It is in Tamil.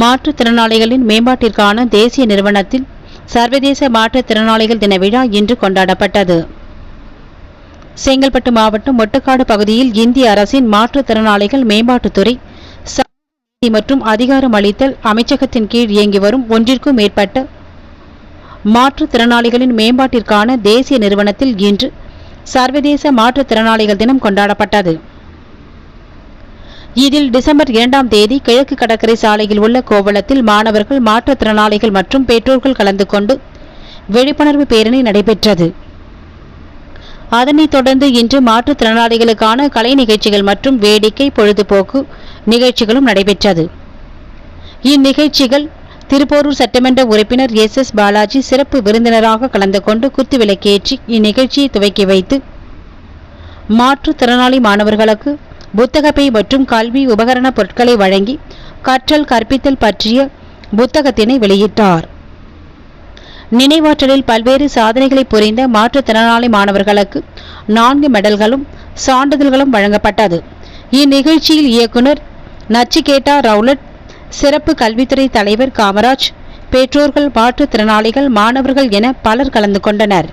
மாற்றுத்திறனாளிகளின் மேம்பாட்டிற்கான தேசிய நிறுவனத்தில் சர்வதேச மாற்றுத்திறனாளிகள் தின விழா இன்று கொண்டாடப்பட்டது. செங்கல்பட்டு மாவட்டம் மொட்டுக்காடு பகுதியில் இந்திய அரசின் மாற்றுத்திறனாளிகள் மேம்பாட்டுத்துறை மற்றும் அதிகாரம் அளித்தல் அமைச்சகத்தின் கீழ் இயங்கி வரும் ஒன்றிற்கும் மேற்பட்ட மாற்றுத்திறனாளிகளின் மேம்பாட்டிற்கான தேசிய நிறுவனத்தில் இன்று சர்வதேச மாற்றுத்திறனாளிகள் தினம் கொண்டாடப்பட்டது. இதில் டிசம்பர் இரண்டாம் தேதி கிழக்கு கடற்கரை சாலையில் உள்ள கோவளத்தில் மாணவர்கள் மாற்றுத்திறனாளிகள் மற்றும் பெற்றோர்கள் கலந்து கொண்டு விழிப்புணர்வு பேரணி நடைபெற்றது. அதனைத் தொடர்ந்து இன்று மாற்றுத்திறனாளிகளுக்கான கலை நிகழ்ச்சிகள் மற்றும் வேடிக்கை பொழுதுபோக்கு நிகழ்ச்சிகளும் நடைபெற்றது. இந்நிகழ்ச்சிகள் திருப்போரூர் சட்டமன்ற உறுப்பினர் எஸ். எஸ். பாலாஜி சிறப்பு விருந்தினராக கலந்து கொண்டு குத்துவிளக்கேற்றி இந்நிகழ்ச்சியை துவக்கி வைத்து மாற்றுத்திறனாளி மாணவர்களுக்கு புத்தகப்பை மற்றும் கல்வி உபகரண பொருட்களை வழங்கி கற்றல் கற்பித்தல் பற்றிய புத்தகத்தினை வெளியிட்டார். நினைவாற்றலில் பல்வேறு சாதனைகளை புரிந்த மாற்றுத்திறனாளி மாணவர்களுக்கு நான்கு மெடல்களும் சான்றிதழ்களும் வழங்கப்பட்டது. இந்நிகழ்ச்சியில் இயக்குனர் நச்சிகேட்டா ரவுலட் சிறப்பு கல்வித்துறை தலைவர் காமராஜ் பெற்றோர்கள் மாற்றுத்திறனாளிகள் மாணவர்கள் என பலர் கலந்து கொண்டனர்.